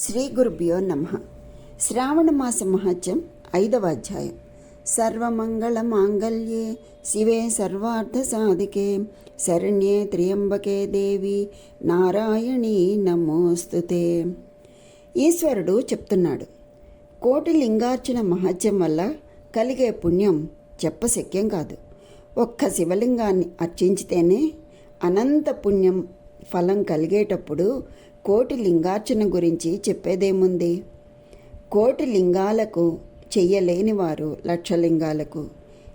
శ్రీ గురుభ్యో నమ. శ్రావణ మాస మహత్యం ఐదవ అధ్యాయం. సర్వమంగళ మాంగళ్యే శివే సర్వార్థ సాధికే శరణ్యే త్రియంబకే దేవి నారాయణీ నమోస్తుతే. ఈశ్వరుడు చెప్తున్నాడు కోటి లింగార్చన మహత్యం వల్ల కలిగే పుణ్యం చెప్పశక్యం కాదు. ఒక్క శివలింగాన్ని అర్చించితేనే అనంత పుణ్యం ఫలం కలిగేటప్పుడు కోటి లింగార్చన గురించి చెప్పేదేముంది? కోటి లింగాలకు చెయ్యలేని వారు లక్ష లింగాలకు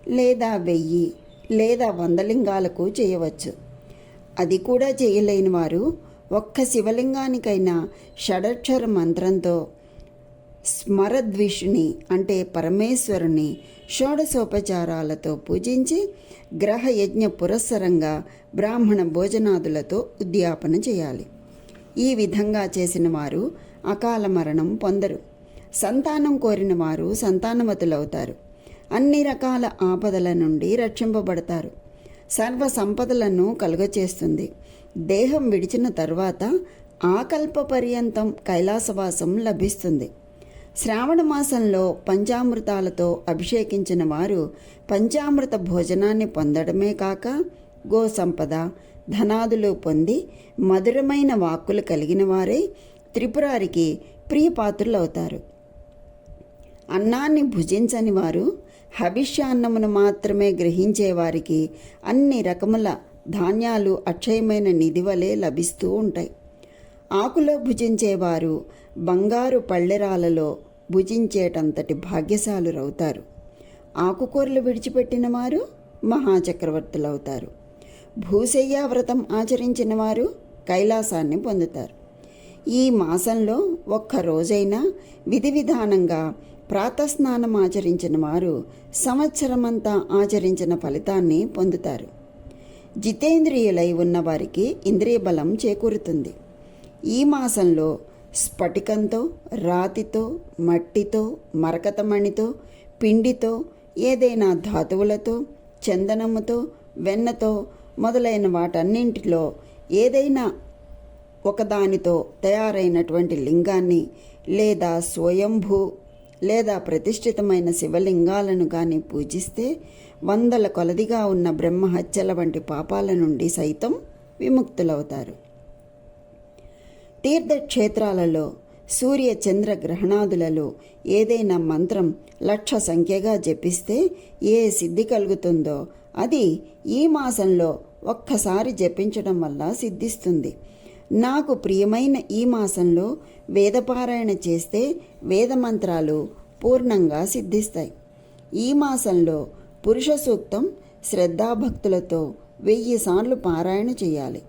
లేదా వెయ్యి లేదా వంద లింగాలకు చేయవచ్చు. అది కూడా చేయలేని వారు ఒక్క శివలింగానికైనా షడక్షర మంత్రంతో స్మరద్విషుని అంటే పరమేశ్వరుని షోడశోపచారాలతో పూజించి గ్రహ యజ్ఞ పురస్సరంగా బ్రాహ్మణ భోజనాదులతో ఉద్యాపన చేయాలి. ఈ విధంగా చేసిన వారు అకాల మరణం పొందరు. సంతానం కోరిన వారు సంతానవతులవుతారు. అన్ని రకాల ఆపదల నుండి రక్షింపబడతారు. సర్వ సంపదలను కలుగచేస్తుంది. దేహం విడిచిన తరువాత ఆకల్ప పర్యంతం కైలాసవాసం లభిస్తుంది. శ్రావణ మాసంలో పంచామృతాలతో అభిషేకించిన వారు పంచామృత భోజనాన్ని పొందడమే కాక గో సంపద ధనాదులు పొంది మధురమైన వాక్కులు కలిగిన వారే త్రిపురారికి ప్రియపాత్రులవుతారు. అన్నాన్ని భుజించని వారు హవిష్యాన్నమును మాత్రమే గ్రహించే వారికి అన్ని రకముల ధాన్యాలు అక్షయమైన నిధి వలె లభిస్తూ ఉంటాయి. ఆకులో భుజించేవారు బంగారు పళ్ళెరాలలో భుజించేటంతటి భాగ్యశాలురవుతారు. ఆకుకూరలు విడిచిపెట్టిన వారు మహాచక్రవర్తులవుతారు. భూసయ్య వ్రతం ఆచరించిన వారు కైలాసాన్ని పొందుతారు. ఈ మాసంలో ఒక్క రోజైనా విధి విధానంగా ప్రాతస్నానం ఆచరించిన వారు సంవత్సరమంతా ఆచరించిన ఫలితాన్ని పొందుతారు. జితేంద్రియులై ఉన్నవారికి ఇంద్రియ బలం చేకూరుతుంది. ఈ మాసంలో స్ఫటికంతో రాతితో మట్టితో మరకతమణితో పిండితో ఏదైనా ధాతువులతో చందనముతో వెన్నతో మొదలైన వాటన్నింటిలో ఏదైనా ఒకదానితో తయారైనటువంటి లింగాన్ని లేదా స్వయంభూ లేదా ప్రతిష్ఠితమైన శివలింగాలను కానీ పూజిస్తే వందల కొలదిగా ఉన్న బ్రహ్మహత్యల వంటి పాపాల నుండి సైతం విముక్తులవుతారు. తీర్థక్షేత్రాలలో సూర్య చంద్ర గ్రహణాదులలో ఏదైనా మంత్రం లక్ష సంఖ్యగా జపిస్తే ఏ సిద్ధి కలుగుతుందో అది ఈ మాసంలో ఒక్కసారి జపించడం వల్ల సిద్ధిస్తుంది. నాకు ప్రియమైన ఈ మాసంలో వేదపారాయణ చేస్తే వేదమంత్రాలు పూర్ణంగా సిద్ధిస్తాయి. ఈ మాసంలో పురుష సూక్తం శ్రద్ధాభక్తులతో వెయ్యి సార్లు పారాయణ చేయాలి.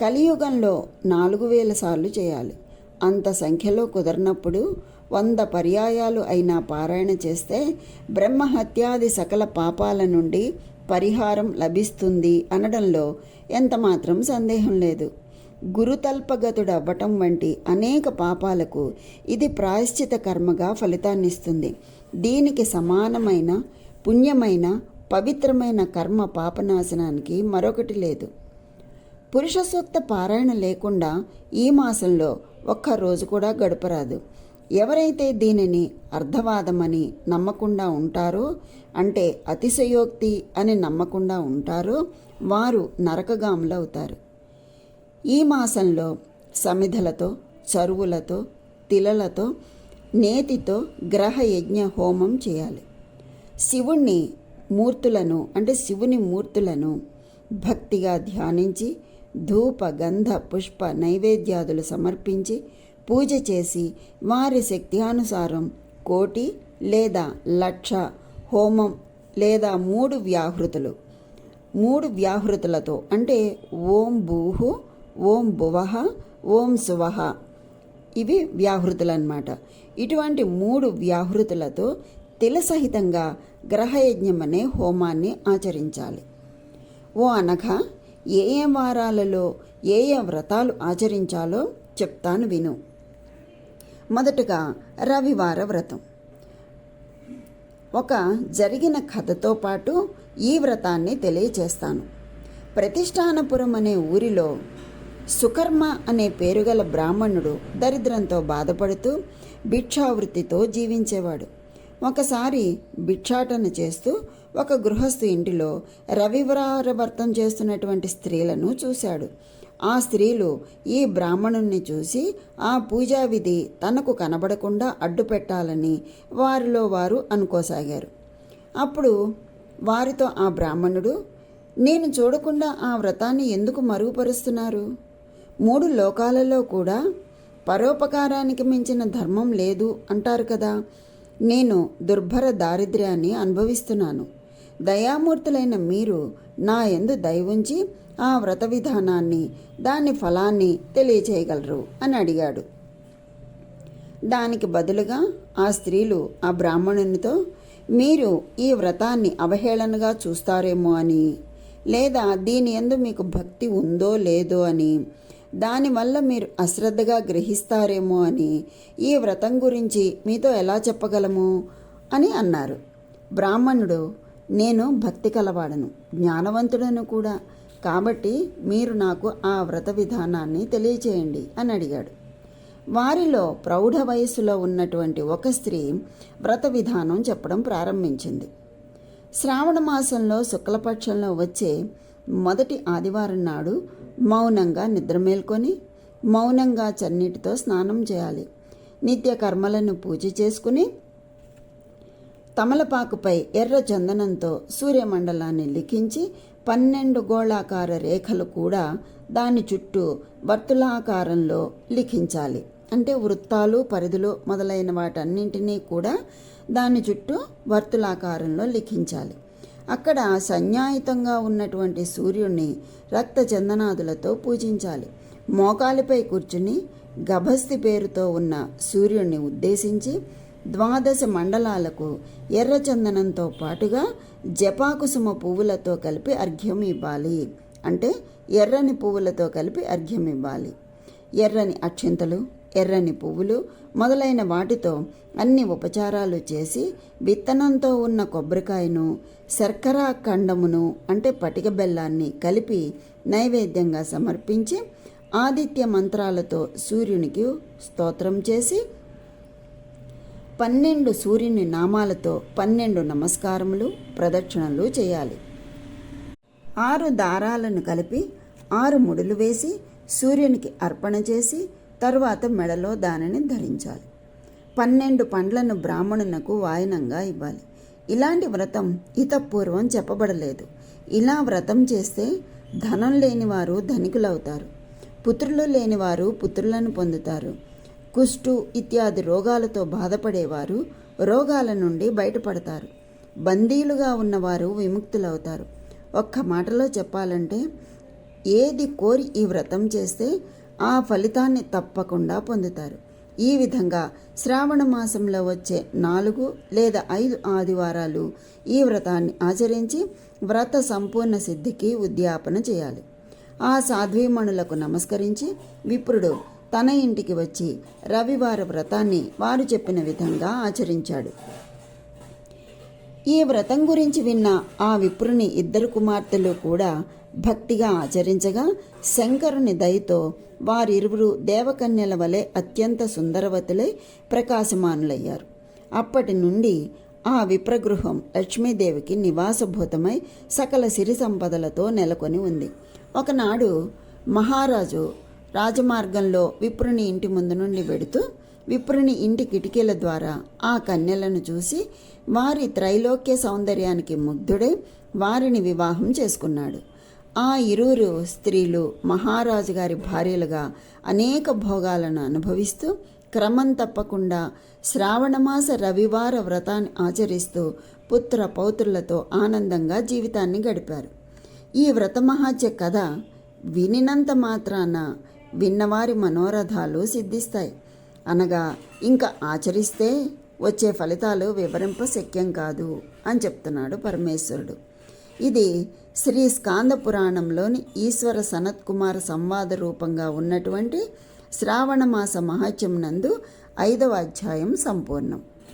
కలియుగంలో నాలుగు వేల సార్లు చేయాలి. అంత సంఖ్యలో కుదరినప్పుడు వంద పర్యాయాలు అయినా పారాయణ చేస్తే బ్రహ్మహత్యాది సకల పాపాల నుండి పరిహారం లభిస్తుంది అనడంలో ఎంతమాత్రం సందేహం లేదు. గురుతల్పగతుడవ్వటం వంటి అనేక పాపాలకు ఇది ప్రాయశ్చిత కర్మగా ఫలితాన్నిస్తుంది. దీనికి సమానమైన పుణ్యమైన పవిత్రమైన కర్మ పాపనాశనానికి మరొకటి లేదు. పురుష సూక్త పారాయణ లేకుండా ఈ మాసంలో ఒక్క రోజు కూడా గడపరాదు. ఎవరైతే దీనిని అర్ధవాదమని నమ్మకుండా ఉంటారో అంటే అతిశయోక్తి అని నమ్మకుండా ఉంటారో వారు నరకగాములవుతారు. ఈ మాసంలో సమిధలతో చరువులతో తిలలతో నేతితో గ్రహ యజ్ఞ హోమం చేయాలి. శివుణ్ణి మూర్తులను అంటే శివుని మూర్తులను భక్తిగా ధ్యానించి ధూప గంధ పుష్ప నైవేద్యాదులు సమర్పించి పూజ చేసి వారి శక్తియానుసారం కోటి లేదా లక్ష హోమం లేదా మూడు వ్యాహృతులు. మూడు వ్యాహృతులతో అంటే ఓం భూహు ఓం భువహ ఓం సువహ. ఇవి వ్యాహృతులు అన్నమాట ఇటువంటి మూడు వ్యాహృతులతో తిలసహితంగా గ్రహయజ్ఞం అనే హోమాన్ని ఆచరించాలి. ఓ అనగా ఏ ఏ వారాలలో ఏ ఏ వ్రతాలు ఆచరించాలో చెప్తాను విను. మొదటగా రవివార వ్రతం. ఒక జరిగిన కథతో పాటు ఈ వ్రతాన్ని తెలియచేస్తాను. ప్రతిష్టానపురం అనే ఊరిలో సుకర్మ అనే పేరుగల బ్రాహ్మణుడు దరిద్రంతో బాధపడుతూ భిక్షావృత్తితో జీవించేవాడు. ఒకసారి భిక్షాటన చేస్తూ ఒక గృహస్థు ఇంటిలో రవివార వ్రతం చేస్తున్నటువంటి స్త్రీలను చూశాడు. ఆ స్త్రీలు ఈ బ్రాహ్మణుణ్ణి చూసి ఆ పూజా విధి తనకు కనబడకుండా అడ్డు పెట్టాలని వారిలో వారు అనుకోసాగారు. అప్పుడు వారితో ఆ బ్రాహ్మణుడు నేను చూడకుండా ఆ వ్రతాన్ని ఎందుకు మరుగుపరుస్తున్నారు? మూడు లోకాలలో కూడా పరోపకారానికి మించిన ధర్మం లేదు అంటారు కదా. నేను దుర్భర దారిద్ర్యాన్ని అనుభవిస్తున్నాను. దయామూర్తులైన మీరు నా ఎందు దయవుంచి ఆ వ్రత విధానాన్ని దాని ఫలాన్ని తెలియచేయగలరు అని అడిగాడు. దానికి బదులుగా ఆ స్త్రీలు ఆ బ్రాహ్మణునితో మీరు ఈ వ్రతాన్ని అవహేళనగా చూస్తారేమో అని లేదా దీని ఎందు మీకు భక్తి ఉందో లేదో అని దానివల్ల మీరు అశ్రద్ధగా గ్రహిస్తారేమో అని ఈ వ్రతం గురించి మీతో ఎలా చెప్పగలము అని అన్నారు. బ్రాహ్మణుడు నేను భక్తి కలవాడను జ్ఞానవంతుడను కూడా కాబట్టి మీరు నాకు ఆ వ్రత విధానాన్ని తెలియచేయండి అని అడిగాడు. వారిలో ప్రౌఢ వయస్సులో ఉన్నటువంటి ఒక స్త్రీ వ్రత విధానం చెప్పడం ప్రారంభించింది. శ్రావణ మాసంలో శుక్లపక్షంలో వచ్చే మొదటి ఆదివారం నాడు మౌనంగా నిద్రమేల్కొని మౌనంగా చన్నీటితో స్నానం చేయాలి. నిత్య కర్మలను పూజ చేసుకుని తమలపాకుపై ఎర్ర చందనంతో సూర్యమండలాన్ని లిఖించి పన్నెండు గోళాకార రేఖలు కూడా దాని చుట్టూ వర్తులాకారంలో లిఖించాలి. అంటే వృత్తాలు పరిధులు మొదలైన వాటన్నింటినీ కూడా దాని చుట్టూ వర్తులాకారంలో లిఖించాలి. అక్కడ సన్యాయుతంగా ఉన్నటువంటి సూర్యుణ్ణి రక్త చందనాదులతో పూజించాలి. మోకాలిపై కూర్చుని గభస్తి పేరుతో ఉన్న సూర్యుణ్ణి ఉద్దేశించి ద్వాదశ మండలాలకు ఎర్రచందనంతో పాటుగా జపాకుసుమ పువ్వులతో కలిపి అర్ఘ్యం ఇవ్వాలి. అంటే ఎర్రని పువ్వులతో కలిపి అర్ఘ్యం ఇవ్వాలి. ఎర్రని అక్షింతలు ఎర్రని పువ్వులు మొదలైన వాటితో అన్ని ఉపచారాలు చేసి విత్తనంతో ఉన్న కొబ్బరికాయను శర్కర ఖండమును అంటే పటిక బెల్లాన్ని కలిపి నైవేద్యంగా సమర్పించి ఆదిత్య మంత్రాలతో సూర్యునికి స్తోత్రం చేసి పన్నెండు సూర్యుని నామాలతో పన్నెండు నమస్కారములు ప్రదక్షిణలు చేయాలి. ఆరు దారాలను కలిపి ఆరు ముడులు వేసి సూర్యునికి అర్పణ చేసి తరువాత మెడలో దానిని ధరించాలి. పన్నెండు పండ్లను బ్రాహ్మణునకు వాయనంగా ఇవ్వాలి. ఇలాంటి వ్రతం ఇతపూర్వం చెప్పబడలేదు. ఇలా వ్రతం చేస్తే ధనం లేనివారు ధనికులవుతారు. పుత్రులు లేనివారు పుత్రులను పొందుతారు. కుష్టు ఇత్యాది రోగాలతో బాధపడేవారు రోగాల నుండి బయటపడతారు. బందీలుగా ఉన్నవారు విముక్తులవుతారు. ఒక్క మాటలో చెప్పాలంటే ఏది కోరి ఈ వ్రతం చేస్తే ఆ ఫలితాన్ని తప్పకుండా పొందుతారు. ఈ విధంగా శ్రావణ మాసంలో వచ్చే నాలుగు లేదా ఐదు ఆదివారాలు ఈ వ్రతాన్ని ఆచరించి వ్రత సంపూర్ణ సిద్ధికి ఉద్యాపన చేయాలి. ఆ సాధ్వీమణులకు నమస్కరించి విప్రుడు తన ఇంటికి వచ్చి రవివార వ్రతాన్ని వారు చెప్పిన విధంగా ఆచరించాడు. ఈ వ్రతం గురించి విన్న ఆ విప్రుని ఇద్దరు కుమార్తెలు కూడా భక్తిగా ఆచరించగా శంకరుని దయతో వారిరువురు దేవకన్యల వలె అత్యంత సుందరవతులై ప్రకాశమానులయ్యారు. అప్పటి నుండి ఆ విప్రగృహం లక్ష్మీదేవికి నివాసభూతమై సకల సిరి సంపదలతో నెలకొని ఉంది. ఒకనాడు మహారాజు రాజమార్గంలో విప్రుని ఇంటి ముందు నుండి వెడుతూ విప్రుని ఇంటి కిటికీల ద్వారా ఆ కన్యలను చూసి వారి త్రైలోక్య సౌందర్యానికి ముగ్ధుడై వారిని వివాహం చేసుకున్నాడు. ఆ ఇరువురు స్త్రీలు మహారాజు గారి భార్యలుగా అనేక భోగాలను అనుభవిస్తూ క్రమం తప్పకుండా శ్రావణమాస రవివార వ్రతాన్ని ఆచరిస్తూ పుత్ర పౌత్రులతో ఆనందంగా జీవితాన్ని గడిపారు. ఈ వ్రతమహాత్య కథ వినినంత మాత్రాన విన్నవారి మనోరథాలు సిద్ధిస్తాయి. అనగా ఇంకా ఆచరిస్తే వచ్చే ఫలితాలు వివరింప శక్యం కాదు అని చెప్తున్నాడు పరమేశ్వరుడు. ఇది శ్రీ స్కాంద పురాణంలోని ఈశ్వర సనత్ కుమార సంవాద రూపంగా ఉన్నటువంటి శ్రావణమాస మహాత్యం నందు ఐదవ అధ్యాయం సంపూర్ణం.